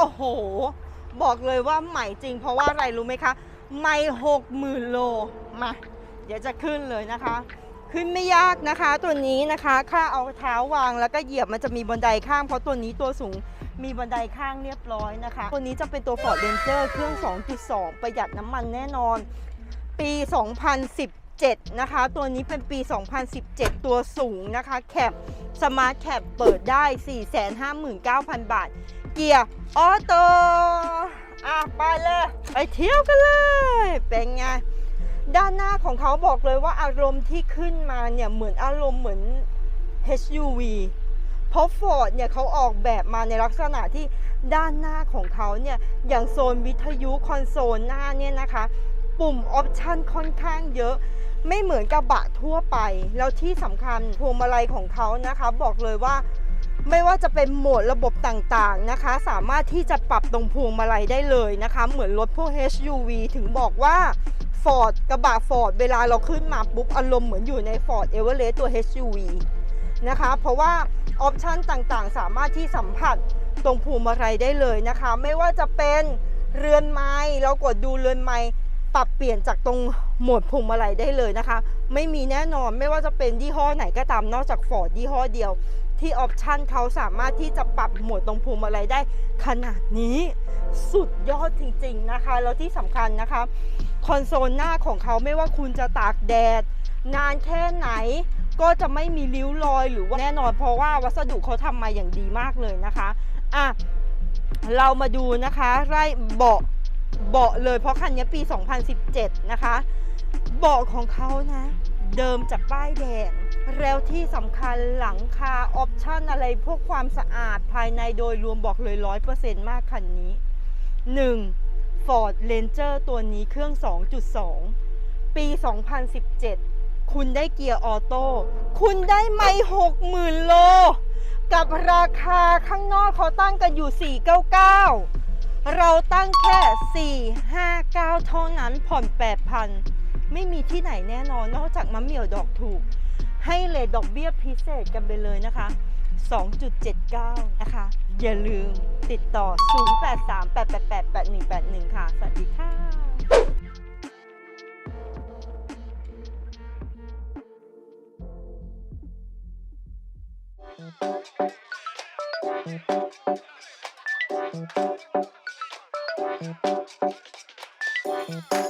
โอ้โห บอกเลยว่าใหม่จริง เพราะว่าอะไรรู้ไหมคะไม่หกหมื่นโลมาเดี๋ยวจะขึ้นเลยนะคะ ขึ้นไม่ยากนะคะตัวนี้นะคะค่าเอาเท้าวางแล้วก็เหยียบมันจะมีบันไดข้างเพราะตัวนี้ตัวสูงมีบันไดข้างเรียบร้อยนะคะ ตัวนี้จะเป็นตัว Ford Ranger เครื่อง 2.2 ประหยัดน้ำมันแน่นอน ปี 2017 นะคะ ตัวนี้เป็นปี 2017 ตัวสูงนะคะ แคปสมาร์ทแคปเปิดได้ 459,000 บาท กียร์ออโต้อะไปเลยไปเที่ยวกันเลย เป็นไง ด้านหน้าของเขาบอกเลยว่าอารมณ์ที่ขึ้นมาเนี่ยเหมือนอารมณ์เหมือน HUV เพราะ Ford เนี่ยเขาออกแบบมาในลักษณะที่ด้านหน้าของเขาเนี่ยอย่างโซนวิทยุคอนโซลหน้าเนี่ยนะคะ ปุ่มออปชันค่อนข้างเยอะ ไม่เหมือนกระบะทั่วไป แล้วที่สำคัญพวงมาลัยของเขานะคะ บอกเลยว่า ไม่ว่าจะเป็นโหมดระบบต่างๆนะคะ สามารถที่จะปรับตรงพวงมาลัยได้เลยนะคะ เหมือนรถพวก HUV ถึงบอกว่า Ford กระบะ Ford เวลาเราขึ้นมาปุ๊บอารมณ์เหมือนอยู่ใน Ford Everest ตัว HUV นะคะ เพราะว่าออปชันต่างๆ สามารถที่สัมผัสตรงพวงมาลัยได้เลยนะคะ ไม่ว่าจะเป็นเรือนไม้เรากดดูเรือนไม้ ปรับเปลี่ยนจากตรงโหมดพวงมาลัยได้เลยนะคะ ไม่มีแน่นอนไม่ว่าจะเป็นยี่ห้อไหนก็ตามนอกจาก Ford ยี่ห้อเดียว ที่ออปชันเขาสามารถที่จะปรับโหมดตรงพวงมาลัยได้ ขนาดนี้สุดยอดจริง ๆนะคะ แล้วที่สำคัญนะคะคอนโซลหน้าของเขาไม่ว่าคุณจะตากแดด นานแค่ไหนก็จะไม่มีริ้วรอยหรือว่าแน่นอนเพราะว่าวัสดุเขาทำมาอย่างดีมากเลยนะคะอะเรามาดูนะคะไร่เบาะ เบาะเลยเพราะคันนี้ปี 2017 นะคะ เบาะของเขานะ เดิมจากป้ายแดงแล้วที่สำคัญหลังคาออปชั่นอะไรพวกความสะอาดภายในโดยรวมบอกเลย 100%มากคันนี้ 1. Ford Ranger ตัวนี้เครื่อง 2.2 ปี 2017 คุณได้เกียร์ออโต้ คุณได้ไม่60,000 โล กับราคาข้างนอกเขาตั้งกันอยู่ 499 เราตั้งแค่ 459 เท่านั้นผ่อน 8,000 ไม่มีที่ไหนแน่นอนนอกจากมะเหมี่ยวดอกถูก ให้เลทดอกเบี้ยพิเศษกันไปเลยนะคะ 2.79 นะคะ อย่าลืมติดต่อ 0838888181 ค่ะ สวัสดีค่ะ Thank you. Thank you.